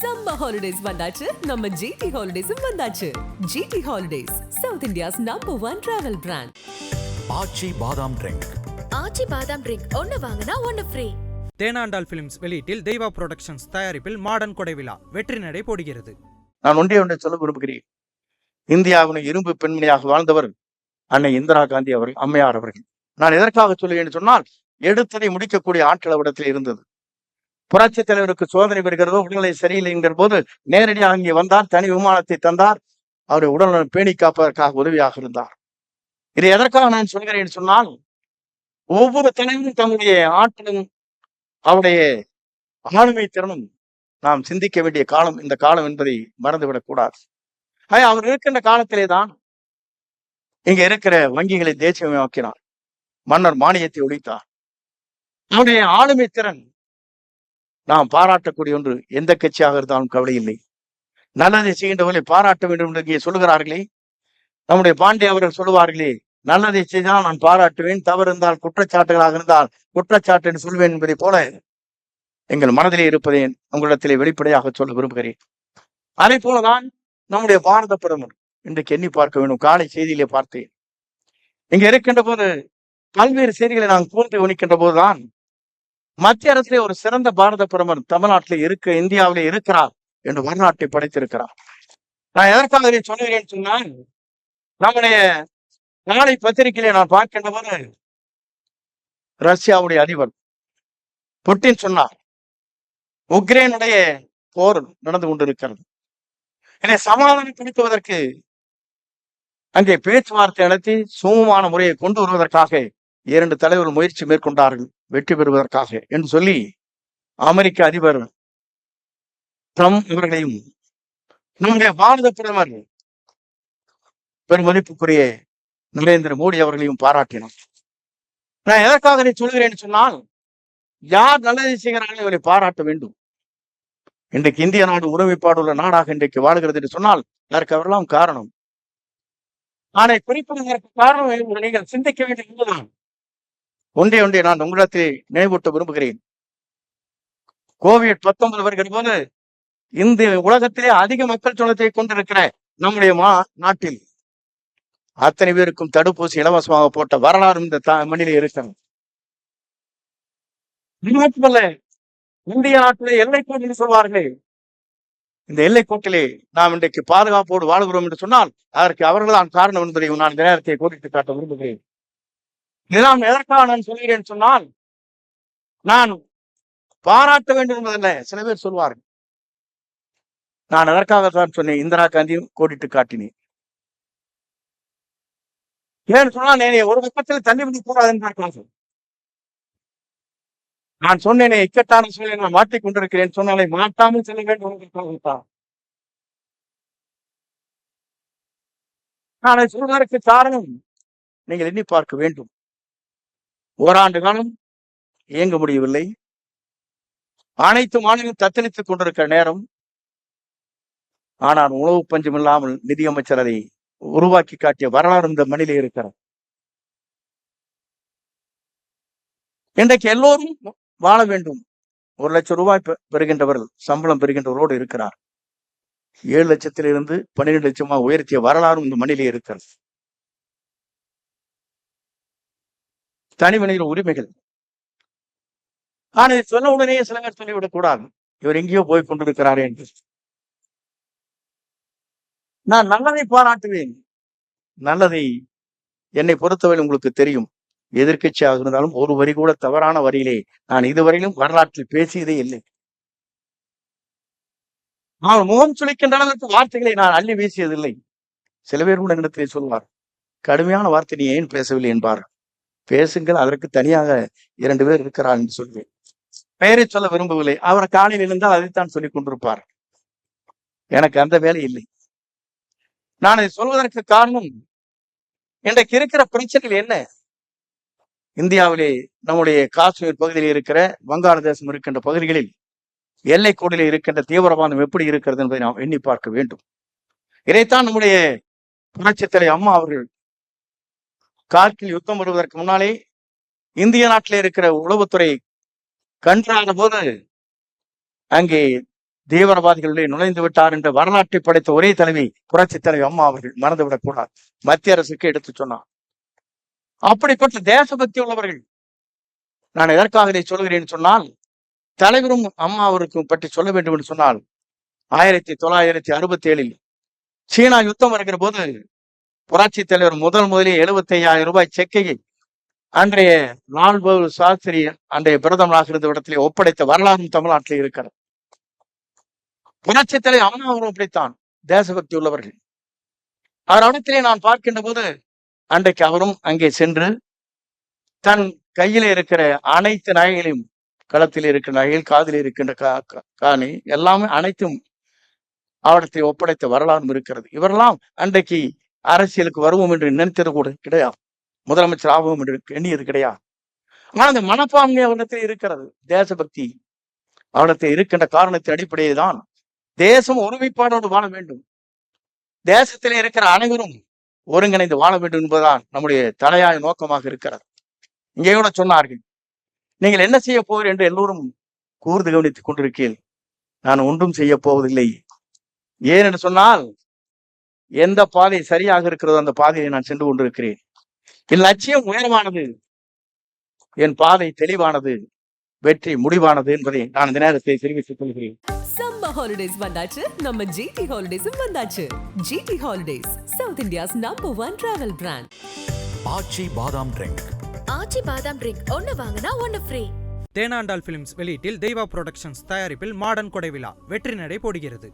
Summer holidays வந்தாச்சு. நம்ம GT ஹாலிடேஸும் வந்தாச்சு. GT holidays South India's number one travel brand Aachi badam drink Aachi பாதாம் ட்ரிங்க் ஒன்னு வாங்கினா ஒன்னு ஃப்ரீ தேனாண்டால் பிலிம்ஸ் வெளியீட்டில் தெய்வா புரொடக்ஷன்ஸ் தயாரிப்பில் மாடர்ன் கொடை விழா வெற்றி நடை போடுகிறது. நான் ஒன்றே ஒன்றை சொல்ல விரும்புகிறேன். இந்தியாவின் இரும்பு பெண்மணியாக வாழ்ந்தவர் அன்னை இந்திரா காந்தி அவர்கள் அம்மையார் அவர்கள். நான் எதற்காக சொல்லுகிறேன் சொன்னால் எடுத்ததை முடிக்கக்கூடிய ஆட்கள் அவரிடத்தில் இருந்தது. புரட்சி தலைவருக்கு சோதனை பெறுகிறதோ உடல்நிலை சரியில்லைங்கிற போது நேரடியாக அங்கே வந்தார் தனி விமானத்தை தந்தார். அவருடைய உடல்நலம் பேணி காப்பதற்காக உதவியாக இருந்தார். இதை எதற்காக நான் சொல்கிறேன் சொன்னால் ஒவ்வொரு தலைவரும் தன்னுடைய ஆற்றலும் அவருடைய ஆளுமை திறனும் நாம் சிந்திக்க வேண்டிய காலம் இந்த காலம் என்பதை மறந்துவிடக்கூடாது அவர் இருக்கின்ற காலத்திலே தான் இங்க இருக்கிற வங்கிகளை தேசியமயமாக்கினார் மன்னர் மானியத்தை ஒழித்தார். அவருடைய ஆளுமை திறன் நாம் பாராட்டக்கூடிய ஒன்று எந்த கட்சியாக இருந்தாலும் கவலை இல்லை நல்லதை செய்கின்றவர்களை பாராட்ட வேண்டும் என்று இங்கே சொல்லுகிறார்களே. நம்முடைய பாண்டே அவர்கள் சொல்லுவார்களே நல்லதை செய்தால் நான் பாராட்டுவேன் தவறு இருந்தால் குற்றச்சாட்டுகளாக இருந்தால் குற்றச்சாட்டு என்று சொல்வேன் என்பதை போல எங்கள் மனதிலே இருப்பதை உங்களிடத்திலே வெளிப்படையாக சொல்ல விரும்புகிறேன். அதே போலதான் நம்முடைய பாரத பிரதமர் இன்றைக்கு எண்ணி பார்க்க வேண்டும் காலை செய்தியிலே பார்த்தேன். இங்க இருக்கின்ற போது பல்வேறு செய்திகளை நான் கூர்ந்து கவனிக்கின்ற போதுதான் மத்திய அரசிலே ஒரு சிறந்த பாரத பிரதமர் தமிழ்நாட்டில் இருக்க இந்தியாவிலே இருக்கிறார் என்று வரலாற்றை படைத்திருக்கிறார். நான் எதற்காக இதை சொல்லுகிறேன் சொன்னால் நம்முடைய நாளை பத்திரிகையிலே நான் பார்க்கின்றவர் ரஷ்யாவுடைய அதிபர் புட்டின் சொன்னார் உக்ரைனுடைய போர் நடந்து கொண்டிருக்கிறது. என்னை சமாதானப்படுத்துவதற்கு அங்கே பேச்சுவார்த்தை நடத்தி சுமமான முறையை கொண்டு வருவதற்காக இரண்டு தலைவர்கள் முயற்சி மேற்கொண்டார்கள் வெற்றி பெறுவதற்காக என்று சொல்லி அமெரிக்க அதிபர் ட்ரம்ப் இவர்களையும் நம்முடைய பாரத பிரதமர் பெருமதிப்புக்குரிய நரேந்திர மோடி அவர்களையும் பாராட்டினார். நான் எதற்காக நீ சொல்கிறேன் சொன்னால் யார் நல்லதை செய்கிறார்கள் இவரை பாராட்ட வேண்டும். இன்றைக்கு இந்திய நாடு ஒருமைப்பாடு உள்ள நாடாக இன்றைக்கு வாழ்கிறது என்று சொன்னால் அதற்கு அவரெல்லாம் காரணம். ஆனால் குறிப்பிடுவதற்கு காரணம் என்று நீங்கள் சிந்திக்க வேண்டும் என்பதுதான். ஒன்றே ஒன்றே நான் உங்களிடத்தில் நினைவூட்ட விரும்புகிறேன். கோவிட் பத்தொன்பது வருகிற போது இந்த உலகத்திலே அதிக மக்கள் தொகையை கொண்டிருக்கிற நம்முடைய மா நாட்டில் அத்தனை பேருக்கும் தடுப்பூசி இலவசமாக போட்ட வரலாறு இந்த த- மண்ணிலே இருக்கிறது. மட்டுமல்ல இந்திய நாட்டிலே எல்லைக்கோட்டில் சொல்வார்கள் இந்த எல்லைக்கோட்டிலே நாம் இன்றைக்கு பாதுகாப்போடு வாழ்கிறோம் என்று சொன்னால் அதற்கு அவர்கள்தான் காரணம் என்பதை நான் இந்த நேரத்தை கோடிட்டு காட்ட விரும்புகிறேன். இதெல்லாம் எதற்காக நான் சொல்கிறேன் சொன்னால் நான் பாராட்ட வேண்டும் என்பதல்ல. சில பேர் சொல்வார்கள். நான் அதற்காகத்தான் சொன்னேன்? இந்திரா காந்தியும் கோடிட்டு காட்டினேன். ஏன்னு சொன்னால் என்னை ஒரு பக்கத்தில் தண்ணி பிடி கூடாது என்றார்கள் நான் சொன்னேனே. இக்கட்டான சூழலை நான் மாட்டிக் கொண்டிருக்கிறேன். சொன்னாலே மாட்டாமல் செல்ல வேண்டும் நான் சொல்வதற்கு காரணம் நீங்கள் எண்ணி பார்க்க வேண்டும். ஓராண்டு காலம் இயங்க முடியவில்லை. அனைத்து மாநிலம் தத்தளித்துக் கொண்டிருக்கிற நேரம் ஆனால் உணவு பஞ்சம் இல்லாமல் நிதியமைச்சர் அதை உருவாக்கி காட்டிய வரலாறு இந்த மண்ணிலே இருக்கிறது. இன்றைக்கு எல்லோரும் வாழ வேண்டும். ஒரு லட்சம் ரூபாய் பெறுகின்றவர்கள் சம்பளம் பெறுகின்றவரோடு இருக்கிறார். ஏழு லட்சத்திலிருந்து பன்னிரெண்டு லட்சமா உயர்த்திய வரலாறும் இந்த மண்ணிலே இருக்கிறது. தனி மனித உரிமைகள். ஆனால் சொன்ன உடனே சில பேர் சொல்லிவிடக் கூடாது. இவர் எங்கேயோ போய் கொண்டிருக்கிறாரே என்று. நான் நல்லதை பாராட்டுவேன். நல்லதை என்னை பொறுத்தவரை உங்களுக்கு தெரியும். எதிர்க்கட்சியாக இருந்தாலும் ஒரு வரி கூட தவறான வரியிலே நான் இதுவரையிலும் வரலாற்றில் பேசியதே இல்லை. நான் முகம் சுழிக்கின்ற அளவுக்கு வார்த்தைகளை நான் அள்ளி வீசியதில்லை. சில பேர் கூட இடத்திலே சொல்வார் கடுமையான வார்த்தை நீ ஏன் பேசவில்லை? என்பார். பேசுங்கள் அதற்கு தனியாக இரண்டு பேர் இருக்கிறார் என்று சொல்வேன். பெயரை சொல்ல விரும்பவில்லை. அவர் காலையில் இருந்தால் அதைத்தான் சொல்லிக் கொண்டிருப்பார். எனக்கு அந்த வேலை இல்லை. நான் இதை சொல்வதற்கு காரணம் இன்றைக்கு இருக்கிற பிரச்சனைகள் என்ன? இந்தியாவிலே நம்முடைய காஷ்மீர் பகுதியில் இருக்கிற வங்காளதேசம் இருக்கின்ற பகுதிகளில் எல்லைக்கோடிலே இருக்கின்ற தீவிரவாதம் எப்படி இருக்கிறது என்பதை நாம் எண்ணி பார்க்க வேண்டும். இதைத்தான் நம்முடைய புரட்சித்தலை அம்மா அவர்கள் கார்கில் யுத்தம் வருவதற்கு முன்னாலே இந்திய நாட்டில் இருக்கிற உளவுத்துறை கன்றான போது அங்கே தீவிரவாதிகளிலே நுழைந்து விட்டார் என்ற வரலாற்றை படைத்த ஒரே தலைவி புரட்சி தலைவி அம்மா அவர்கள் மறந்துவிடக் கூடாது. மத்திய அரசுக்கு எடுத்து சொன்னார். அப்படிப்பட்ட தேசபக்தி உள்ளவர்கள். நான் எதற்காக இதை சொல்கிறேன் சொன்னால் தலைவரும் அம்மா அவருக்கும் பற்றி சொல்ல வேண்டும் என்று சொன்னால் ஆயிரத்தி தொள்ளாயிரத்தி அறுபத்தி ஏழில் சீனா யுத்தம் வருகிற போது புரட்சி தலைவர் முதல் முதலில் எழுபத்தி ஐயாயிரம் ரூபாய் செக்கையை அன்றைய லால்பகதூர் சாஸ்திரி அன்றைய பிரதமராக இருந்த இடத்திலே ஒப்படைத்த வரலாறும் தமிழ்நாட்டில் இருக்கிறது. புரட்சி தலைவர் அம்மா அவரும் அப்படித்தான் தேசபக்தி உள்ளவர்கள். அவர் இடத்திலே நான் பார்க்கின்ற போது அன்றைக்கு அவரும் அங்கே சென்று தன் கையில இருக்கிற அனைத்து நகைகளையும் களத்தில் இருக்கிற நகைகள் காதில் இருக்கின்ற கா- காணி எல்லாமே அனைத்தும் அவடத்தை ஒப்படைத்த வரலாறும் இருக்கிறது. இவரெல்லாம் அன்றைக்கு அரசியலுக்கு வருவோம் என்று நினைத்தது கூட கிடையாது. முதலமைச்சர் ஆவோம் என்று எண்ணியது கிடையாது. ஆனால் அந்த மனப்பான்மை அவரிடத்தில் இருக்கிறது. தேசபக்தி அவரிடத்தில் இருக்கின்ற காரணத்தின் அடிப்படையில் தான் தேசம் ஒருமைப்பாடோடு வாழ வேண்டும். தேசத்தில் இருக்கிற அனைவரும் ஒருங்கிணைந்து வாழ வேண்டும் என்பதுதான் நம்முடைய தலையாய நோக்கமாக இருக்கிறது. இங்கே கூட சொன்னார்கள் நீங்கள் என்ன செய்ய போகிறீர்கள்? என்று எல்லோரும் கூர்ந்து கவனித்துக் கொண்டிருக்கீர்கள் நான் ஒன்றும் செய்ய போவதில்லை. ஏன் என்று சொன்னால் எந்த பாதை சரியாக இருக்கிறதோ அந்த பாதையை நான் சென்று கொண்டிருக்கிறேன். என் லட்சியம் உயர்வானது என் பாதை தெளிவானது. வெற்றி முடிவானது என்பதை நான் இந்த நேரத்தை தெரிவித்துக் கொள்கிறேன். சம்மர் ஹாலிடேஸ் வந்தாச்சு. நம்ம ஜிடி ஹாலிடேஸும் வந்தாச்சு. GT holidays South India's number one travel brand Aachi badam drink Aachi பாதாம் ட்ரிங்க் ஒன்னு வாங்கினா ஒன்னு ஃப்ரீ தேனாண்டால் பிலிம்ஸ் வெளியீட்டில் தெய்வா புரொடக்ஷன்ஸ் தயாரிப்பில் மாடர்ன் கொடை விழா. வெற்றி நடை போடுகிறது.